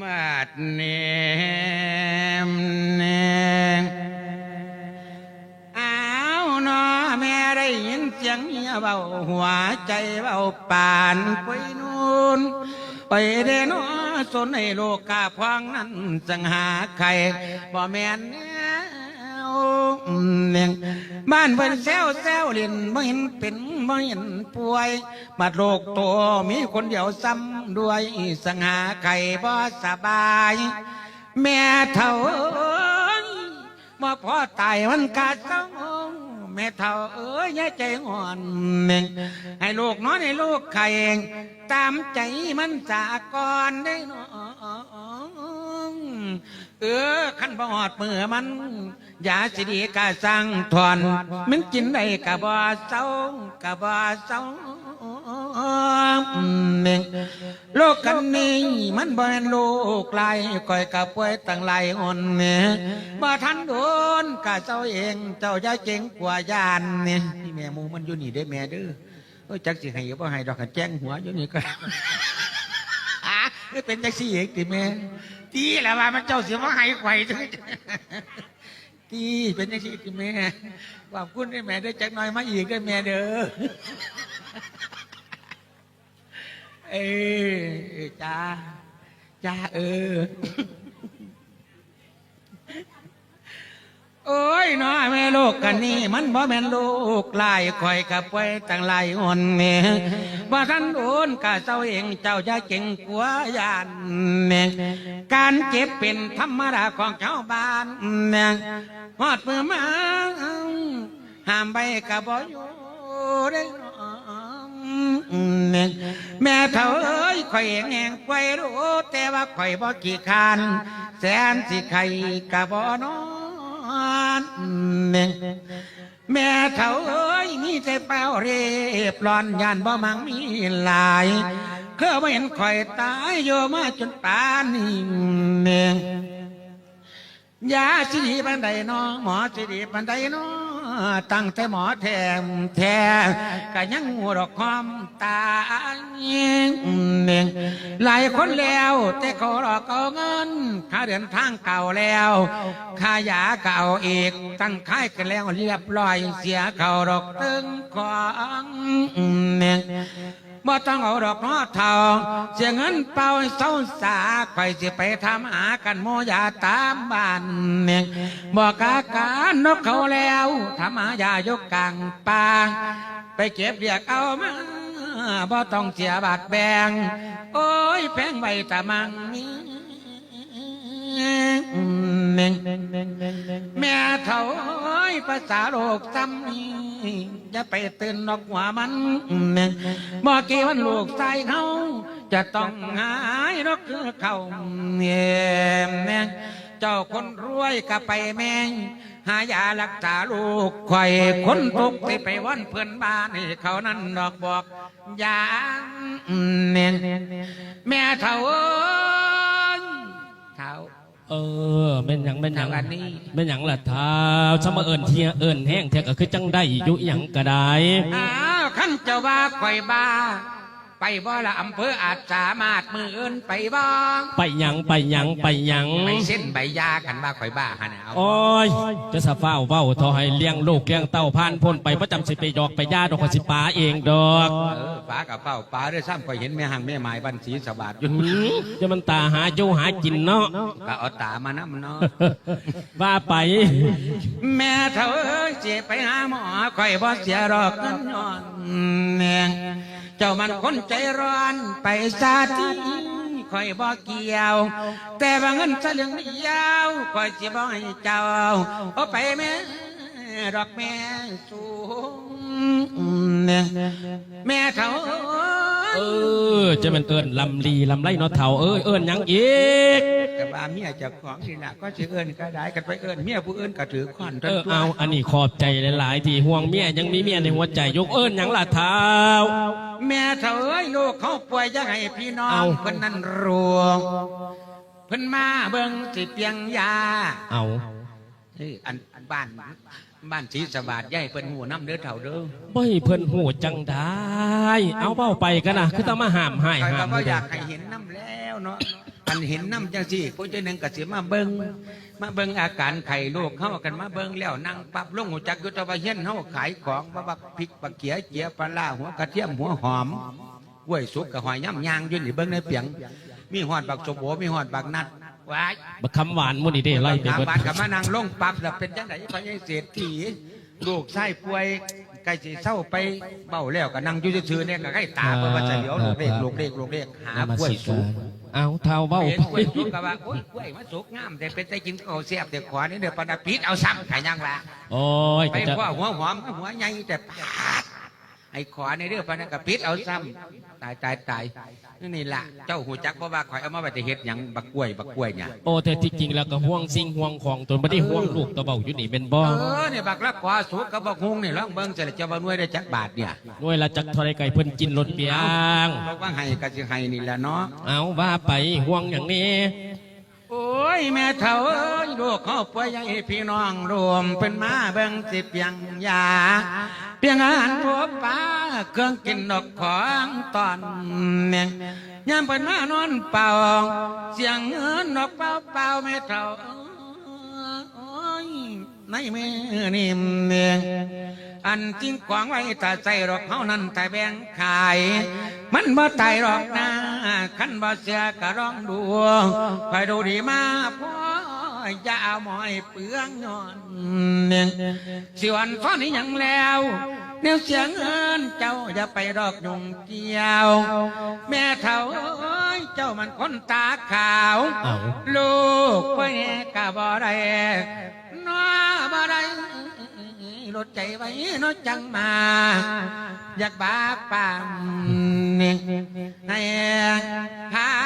มาดเนมเนมอ้าวนอแม่ได้ยินเสียงเมียเบาหัวใจเบาปานไปนู่นไปเดนอสนในโลกาพองนั้นสังหาใครบ่แม่นแนวเนียงบ้านเพิ่นแซวแซวเล่นบ่เห็นเป็น บ่เห็นป่วยบัดโลกตัวมีคนเดียวซ้ำด้วยสังหาใครบ่สบาย แม่เท่าเอ้ยมาพอตายมันกาดเศร้าแม่เท่าเอ้ยย่าใจอ่อนเน่งให้ลูกน้อยให้ลูกไข่เอง ตามใจมันจากก่อนได้น้อง เออขั้นบอดมือมันอย่าสิดีกะสั่งถอนมันกินได้กะบ่เศร้ากะบ่เศร้าเน่งโลกกันนี้มันบ่แม่นโลกลายก่อยกับป่วยตั้งหลายอ่อนเนี่ยบ่ทันโดนกะเจ้าเองเจ้าจะเจ๋งกว่ายานเนี่ยนี่แม่มูมันอยู่นี่ได้แม่เด้อจักสิให้บ่ให้ดอกกันแจ้งหัวอยู่นี่ก็ อะเอ้เป็นจักสิเอกติแม่ตีแหละว่ามันเจ้าสิบ่ให้ไข่ถึงตีเป็นจักสิติแม่ขอบคุณได้แม่ได้จักหน่อยมาอีกได้แม่เด้อเออจ้าจ้าเออ น้อยแม่ลูกกันนี่มันบ่แม่นลูกลายคอยกับไว้ตั้งหลายอ่อนเนี่ยว่าท่านโดนกะเจ้าเองเจ้าจะเก่งกว่ายานเนี่ยการเจ็บเป็นธรรมดาของชาวบ้านเนี่ยหอดมือมาห้ามไปกับบ่อยู่ได้เนี่ยแม่เฒ่าเอ้ยข่อยแหงไว้รู้แต่ว่าข่อยบ่กี่คานแสนสิไข่กะบ่นอ นเนี่ยแม่เฒ่าเอ้ยมีแต่เป้าเรียบร้อนยานบ่มังมีหลายเคยบ่เห็นข่อยตายโยมาจนป่านนี้เนี่ยยาสิดีปันใดน้อหมอสิดีปันใดน้อตั้งแต่หมอแทมแทก็ยังหัวดอกความตายเน่ง หลายคนแล้ว แต่ขาหลอกเอาเงินค่าเดินทางเก่าแล้วค่ายาเก่าอีกตั้งค่ายกันแล้วเรียบร้อยเสียเขาดอกตึงของเน่งบ่ต้องเอาดอกน้อเท่าเสียเงินเป่าเศร้าสาใครสิไปทำหากันโมยาตามบ้านเน่งบอกาการนกเขาแล้วทำหายายกกลางปางไปเก็บเรียกเอามา บ่ต้องเสียบาทแบง โอ้ยแพงไว้ตะมังมีเน่งแม่เท่าเอ้ยภาษาโลกซ้ำนี้อย่าไปตื่นนอกหัวมันเมื่อกี้วันลูกใส่เขาจะต้องหายนกคือเขาเนี่ยแม่เจ้าคนรวยก็ไปแม่ง หายารักษาลูกข่อยคนทุกข์ที่ไปวันเพื่อนบ้านให้เขานั่นดอกบอกอยางเนี่ยแม่เท่าเอ้ยเท่าเออแม่นหยังแม่นหยังทางอันนี้แม่นหยังล่ะท้าสมาเอิญเทียเอิญแห้งแท้ก็คือจังได้อยู่หยังก็ได้อ้าวขั้นเจ้าว่าข่อยบ้า ไปบ่ละอำเภออาจสามารถมืออื่นไปบ้างไปหยังไปหยังไปหยังไปเส้นใบยากันว่าข่อยบ้าฮะนะเอาโอ้ยจะสะฟ้าวเว้าทอให้เลี้ยงลูกเลี้ยงเต้าผ่านพ้นไปประจำสิไปดอกไปย่าดอกก็สิปาเองดอกเออป้ากับเป้าป้าได้ซ้ำข่อยเห็นแม่หังแม่หมายบันสีสบาดอยู่หืมจะมันตาหาอยู่หากินเนาะก็เอาตามานะมันเนาะว่าไป แม่เถาเอ้ยเจ็บไปหาหมอข่อยบ่เสียดอกเงินนอนแนง เจ้ามันคนใจร้อนไปซาทีคอยบอกเกี่ยว แต่ว่าเงินเสลึงไม่ยาวคอยสิบ่ให้เจ้าเอาไปแม่ดอกแม่สูงแม่เถา เออ จะมันเอิญลำลีลำไรเนาะเถ่าเอ้ยเอิญหยังอีกแต่ว่าเมียเจ้าของนี่นะก็สิเอิ้นก็ได้กันไปเอิ้นเมียผู้อื่นก็ถือขวานเออเอาอันนี้ขอบใจหลายๆที่ห่วงเมียยังมีเมียในหัวใจยกเอิญหยังล่ะเท้าแม่เถาเอ้ยลูกเขาป่วยจะให้พี่น้อเอางเพิ่นนั้นรวงเพิ่นมาเบิ่งสิเปียงยาเอาเฮ้ยอันอันบ้าน บ้านศรีสวัสดิ์ยายเพิ่นหูน้ำเด้อเฒ่าเด้อบ่ให้เพิ่นหูจังได้ เอาเบ้าไปกันนะคือต้องมาห้ามให้ใครห้าก็มบ่ให้อยากให้เห็นน้ำแล้วเนาะอันเห็นน้ำจังสี่ผู้เจ้าหนึ่งก็สิมาเบิงมาเบิงอาการไข่ลูกเข้ากันมาเบิงแล้วนั่งปรับลงหูจักอยุตะวาเฮียนเฮาขายของมาบักพริกบักเขียเจียปลาล่าหัวกระเทียมหัวหอมกล้วยสุกกับหอยย่ำยางอยืนนี่เบิงในเปียง มีหอดบักสมโบมีหอดบักนัด ว้ายบักคำหวานหมุนี่เด้ไล่ไปถามเบิดบ้านกับมานั่งลงปรับแล้วเป็นจังไดพระยายเศรษฐีลูกไส้ป่วยใกล้สิเศร้าไปเบ้าแล้วก็นั่งอยู่ซื่อๆเนี่ยก็ใกล้ตาเพื่อว่าจะเหลียวลูกเล็กลูกเล็กลูกเล็กหากล้วยสุกเอาเท้าเว้าเห็นไปกล้วยสุกก็ว่าโอ้ยกล้วยมันสุกงามแต่เป็นแต่กินข้าวเสียบแต่ขวานี่เดี๋ยวปนาปิดเอาซ้ำขายยังละโอ้ยไปก็จะว่าหัวหอมหัวใหญ่แต่ปาด ไอ้ขวานี่เดี๋ยวปนาก็ปิดเอาซ้ำตายตายตายนี่ล่ะเจ้าหูจักเพราะว่าข่อยเอามาไปจะเฮ็ดหยังบักกล้วยบักกล้วยเนี่ยโอ้แต่ที่จริงแล้วก็ห่วงสิ่งห่วงของตนบ่ได้ห่วงลูกตัวเบาอยู่นี่เป็นบ่เออเนี่ยบักละขวาสุกกับบักฮุงนี่ลองเบิ่งจะจะบ่หน่วยได้จักบาทเนี่ยหน่วยละจักเท่าไรไก่เพิ่นกินรถเปียงบอกว่าให้ก็สิให้นี่แหละเนาะเอาว่าไปห่วงอย่างนี้ โอ้ย แม่เฒ่าเอ้ยลูกเขาป่วยใหญ่พี่น้องรวมเป็นมาเบิ่งสิเพียงยาเพียงอาหารหัวปลาเครื่องกินดอกของตอนเนี่ยยามเปินมานอนเป่า เสียงเงินดอกเป่าเป่าแม่เฒ่าโอ้ยในมือนี่เมียอันจริงขวางไว้แต่ใจหรอกเฮานั้นแต่แบงขาย มันบ่ตายรอกนะ ขันบ่เสียก็ร้องดูคอยดูดีมาพ่ออย่าเอาหมอยเปลืองนอนเนี่ยสิวันฟ้อนนี้ยังแล้วแนวเสียงเอินเจ้าอย่าไปรอกยุงเกี่ยว แม่เฒ่าเอ้ยเจ้ามันคนตาขาว ลูกไปกะบ่ได้น้อบ่ได้ ลดใจไว้น้อจังมา อยากบาปามเนี่ยให้พา